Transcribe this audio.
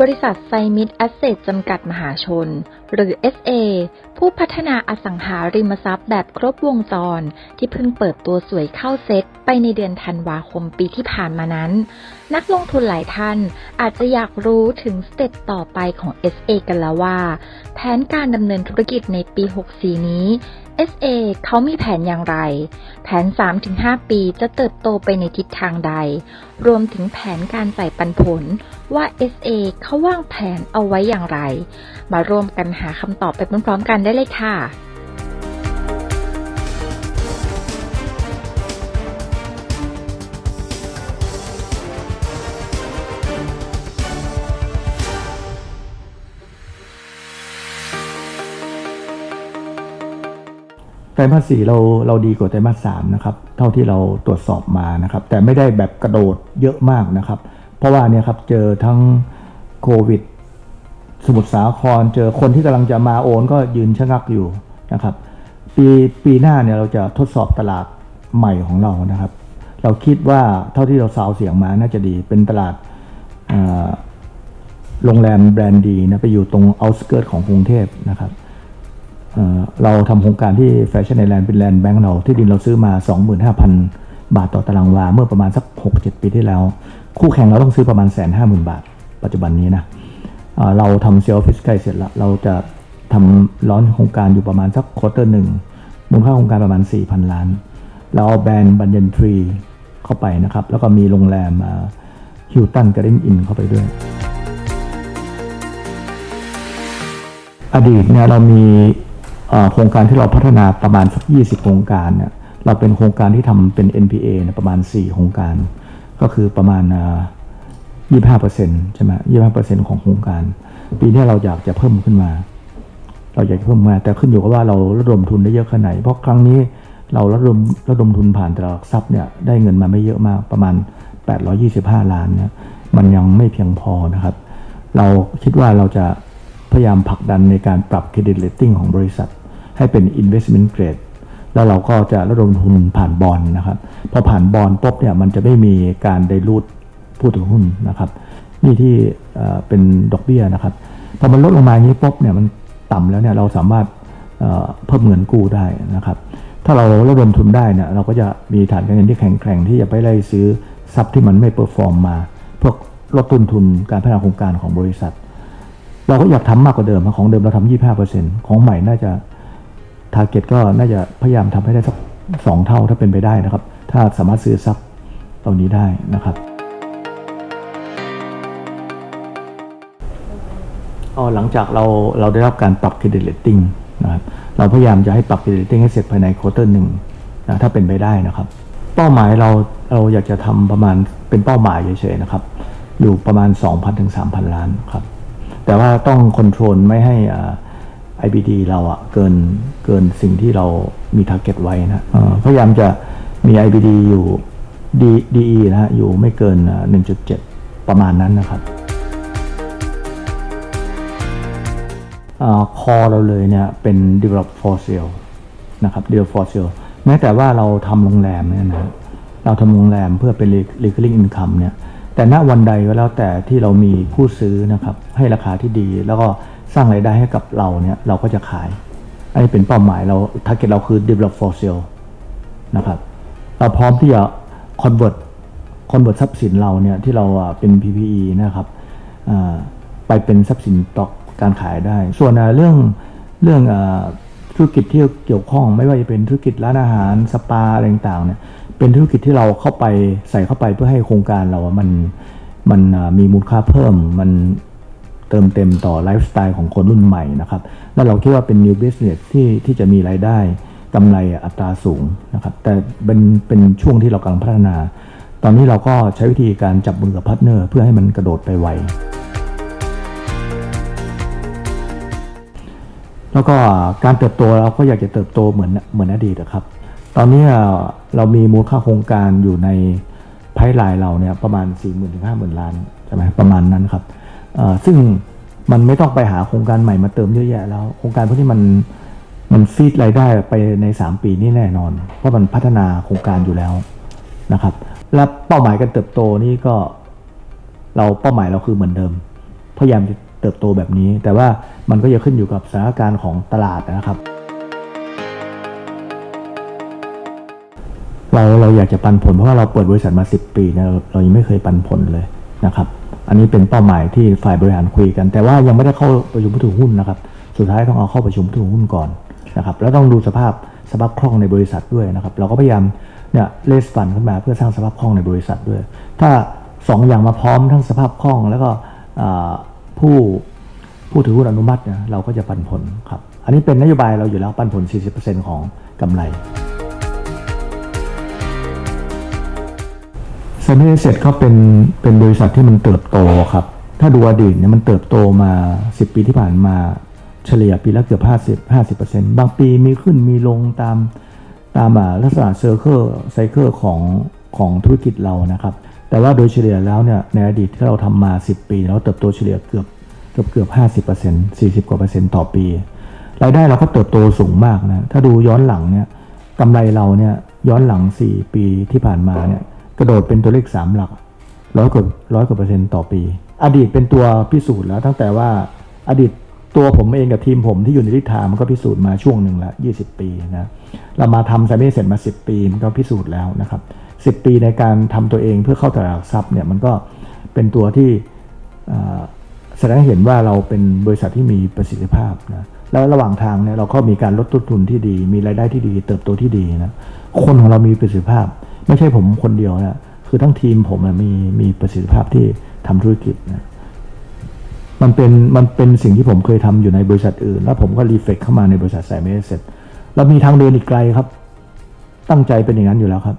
บริษัทไซมิดแอสเซทจำกัดมหาชน หรือ SA ผู้พัฒนาอสังหาริมทรัพย์แบบครบวงจร ที่เพิ่งเปิดตัวสวยเข้าเซ็ตไปในเดือนธันวาคมปีที่ผ่านมานั้น นักลงทุนหลายท่านอาจจะอยากรู้ถึงสเต็ปต่อไปของ SA กันแล้วว่า แผนการดำเนินธุรกิจในปี 64 นี้ SA เขามีแผนอย่างไร แผน 3-5 ปีจะเติบโตไปในทิศทางใด รวมถึงแผนการจ่ายปันผลว่า SA เขาวางแผนเอาไว้อย่างไร มาร่วมกันหาคำตอบไปพร้อมๆกันได้เลยค่ะ ไตรมาสสี่เราเราดีกว่าไตรมาสสามนะครับเท่าที่เราตรวจสอบมานะครับ แต่ไม่ได้แบบกระโดดเยอะมากนะครับ เพราะว่าเนี่ยครับเจอทั้งโควิด สมุทรสาคร เจอคนที่กำลังจะมาโอนก็ยืนชะงักอยู่นะครับ ปีปีหน้าเนี่ยเราจะทดสอบตลาดใหม่ของเรานะครับ เราคิดว่าเท่าที่เราสาวเสียงมาน่าจะดีเป็นตลาดโรงแรมแบรนด์ดีนะไปอยู่ตรงเอาสเกิร์ตของกรุงเทพนะครับ เราทำโครงการที่แฟชั่นไอแลนด์เป็นแลนด์แบงค์เราที่ดินเราซื้อมา 25,000 บาทต่อตารางวา เมื่อประมาณสัก 6-7 ปีที่แล้ว คู่แข่งเราต้องซื้อประมาณแสนห้าหมื่นบาท ปัจจุบันนี้นะเเราทำเซลล์ฟิสใกล้เสร็จแล้วเราจะทำร้อนโครงการอยู่ประมาณสักควอเตอร์หนึ่งมูลค่าโครงการประมาณ 4,000 ล้าน เราเอาแบรนด์บันยันทรีเข้าไปนะครับ แล้วก็มีโรงแรมฮิวตันการ์เดนอินเข้าไปด้วย อดีตเนี่ยเรามี โครงการที่เราพัฒนาประมาณสัก20 โครงการเนี่ยเราเป็นโครงการที่ทำเป็น NPA นี่ยประมาณ 4 โครงการ ก็คือประมาณเอ่อ25%ใช่ไหม25%ของโครงการ ปีนี้เราอยากจะเพิ่มขึ้นมา เราอยากเพิ่มมา แต่ขึ้นอยู่กับว่าเราระดมทุนได้เยอะแค่ไหน เพราะครั้งนี้เราระดมระดมทุนผ่านตลาดหลักทรัพย์เนี่ยได้เงินมาไม่เยอะมากประมาณ 825 ล้านเนี่ยมันยังไม่เพียงพอนะครับ เราคิดว่าเราจะพยายามผลักดันในการปรับเครดิตเลตติ้งของบริษัท ให้เป็น investment grade แล้วเราก็จะระดมทุนผ่านบอลนะครับ พอผ่านบอลปุ๊บเนี่ยมันจะไม่มีการไดรูดผู้ถือหุ้นนะครับ นี่ที่เป็นดอกเบี้ยนะครับ พอมันลดลงมาอย่างนี้ปุ๊บเนี่ยมันต่ำแล้วเนี่ยเราสามารถเพิ่มเงินกู้ได้นะครับ ถ้าเราระดมทุนได้เนี่ยเราก็จะมีฐานการเงินที่แข็งแกร่งที่จะไปไล่ซื้อทรัพย์ที่มันไม่เปอร์ฟอร์มมา เพื่อลดต้นทุนการพัฒนาโครงการของบริษัท เราก็อยากทำมากกว่าเดิมของเดิมเราทำ25%ของใหม่น่าจะ ทาร์เก็ตก็น่าจะพยายามทำให้ได้สักสองเท่าถ้าเป็นไปได้นะครับ ถ้าสามารถซื้อทรัพย์เหล่านี้ได้นะครับออหลังจากเราเราได้รับการปรับเครดิตเลตติ้งนะครับเราพยายามจะให้ปรับเครดิตเลตติ้งให้เสร็จภายในควอเตอร์หนึ่งนะถ้าเป็นไปได้นะครับ เป้าหมายเราเราอยากจะทำประมาณเป็นเป้าหมายเฉยๆนะครับ อยู่ประมาณ 2,000ถึง3,000 ล้านครับแต่ว่าต้องคอนโทรลไม่ให้อ่า IBD เราอะเกินเกินสิ่งที่เรามี t a r g e t ไว้นะพยายามจะมี IBD อยู่ D DE นะฮะอยู่ไม่เกินอ่า1.7 ประมาณนั้นนะครับคอเราเลยเนี่ยเป็น develop for sale นะครับ develop for sale แม้แต่ว่าเราทำโรงแรมเนี่ยนะเราทำโรงแรมเพื่อเป็น recurring income เนี่ยแต่ณวันใดก็แล้วแต่ที่เรามีผู้ซื้อนะครับให้ราคาที่ดีแล้วก็ สร้างรายได้ให้กับเราเนี่ยเราก็จะขายอันนี้เป็นเป้าหมายเรา target เราคือ develop for sale นะครับเราพร้อมที่จะ convert convert ทรัพย์สินเราเนี่ยที่เราเป็น PPE นะครับไปเป็นทรัพย์สินต่อการขายได้ ส่วนเรื่องเรื่องอธุรกิจที่เกี่ยวข้อง ไม่ว่าจะเป็นธุรกิจร้านอาหารสปาอะไรต่างๆเนี่ยเป็นธุรกิจที่เราเข้าไปใส่เข้าไปเพื่อให้โครงการเรา มันมันมีมูลค่าเพิ่มมัน เติมเต็มต่อไลฟ์สไตล์ของคนรุ่นใหม่นะครับ แล้วเราคิดว่าเป็น new business ที่ที่จะมีรายได้กำไรอัตราสูงนะครับ แต่เป็นเป็นช่วงที่เรากำลังพัฒนา ตอนนี้เราก็ใช้วิธีการจับมือกับพาร์ทเนอร์เพื่อให้มันกระโดดไปไว แล้วก็การเติบโตเราก็อยากจะเติบโตเหมือนเหมือนอดีตนะครับ ตอนนี้เรามีมูลค่าโครงการอยู่ในไพไลน์เราเนี่ยประมาณ 4 0 0 0 0ถึง50,000 ล้านใช่ไหมประมาณนั้นครับ ซึ่งมันไม่ต้องไปหาโครงการใหม่มาเติมเยอะแยะแล้ว โครงการพวกนี้มันมันฟีดรายได้ไปใน 3 ปีนี่แน่นอน เพราะมันพัฒนาโครงการอยู่แล้วนะครับ และเป้าหมายการเติบโตนี่ก็เราเป้าหมายเราคือเหมือนเดิม พยายามจะเติบโตแบบนี้ แต่ว่ามันก็จะขึ้นอยู่กับสถานการณ์ของตลาดนะครับ เราเราอยากจะปันผลเพราะว่าเราเปิดบริษัทมา 10 ปีนี่ยเราเรายังไม่เคยปันผลเลยนะครับ อันนี้เป็นเป้าหมายที่ฝ่ายบริหารคุยกัน แต่ว่ายังไม่ได้เข้าประชุมผู้ถือหุ้นนะครับ สุดท้ายต้องเอาเข้าประชุมผู้ถือหุ้นก่อนนะครับ แล้วต้องดูสภาพสภาพคล่องในบริษัทด้วยนะครับ เราก็พยายามเนี่ยเลสฟันขึ้นมาเพื่อสร้างสภาพคล่องในบริษัทด้วย ถ้าสองอย่างมาพร้อมทั้งสภาพคล่อง แล้วก็ผู้ผู้ถือหุ้นอนุมัติเนี่ยเราก็จะปันผลครับ อันนี้เป็นนโยบายเราอยู่แล้วปันผล 40%ของกำไร เซนเนเซ็ตเขาเป็นเป็นบริษัทที่มันเติบโตครับ ถ้าดูอดีตเนี่ยมันเติบโตมา 10 ปีที่ผ่านมาเฉลี่ยปีละเกือบ50 50 บางปีมีขึ้นมีลงตามตามาลักษณะเซอร์เคิลไซเคิลของของธุรกิจเรานะครับ แต่ว่าโดยเฉลี่ยแล้วเนี่ยในอดีตที่เราทำมา 10 ปีเราเติบโตเฉลี่ยเกือบเกือบเกือบ50% 40กว่าเปอร์เซ็นต์ต่อปีรายได้เราก็เติบโตสูงมากนะ ถ้าดูย้อนหลังเนี่ยกำไรเราเนี่ยย้อนหลัง 4 ปีที่ผ่านมาเนี่ย กระโดดเป็นตัวเลข3หลักร้อยกว่าร้อยกว่าเปอร์เซ็นต์ต่อปี อดีตเป็นตัวพิสูจน์แล้ว ตั้งแต่ว่าอดีตตัวผมเองกับทีมผมที่อยู่ในทิศทางมันก็พิสูจน์มาช่วงหนึ่งละ20ปีนะเรามาทำไซเมเสร็จมา10ปีมันก็พิสูจน์แล้วนะครับ10ปีในการทำตัวเองเพื่อเข้าตลาดหลักทรัพย์เนี่ยมันก็เป็นตัวที่แสดงเห็นว่าเราเป็นบริษัทที่มีประสิทธิภาพนะแล้วระหว่างทางเนี่ยเราก็มีการลดต้นทุนที่ดี มีรายได้ที่ดี เติบโตที่ดีนะคนของเรามีประสิทธิภาพ ไม่ใช่ผมคนเดียวนะคือทั้งทีมผมมีมีประสิทธิภาพที่ทำธุรกิจนะมันเป็นมันเป็นสิ่งที่ผมเคยทำอยู่ในบริษัทอื่น แล้วผมก็รีเฟกเข้ามาในบริษัทสายเมสเซ็ตเรามีทางเดินอีกไกลครับ ตั้งใจเป็นอย่างนั้นอยู่แล้วครับ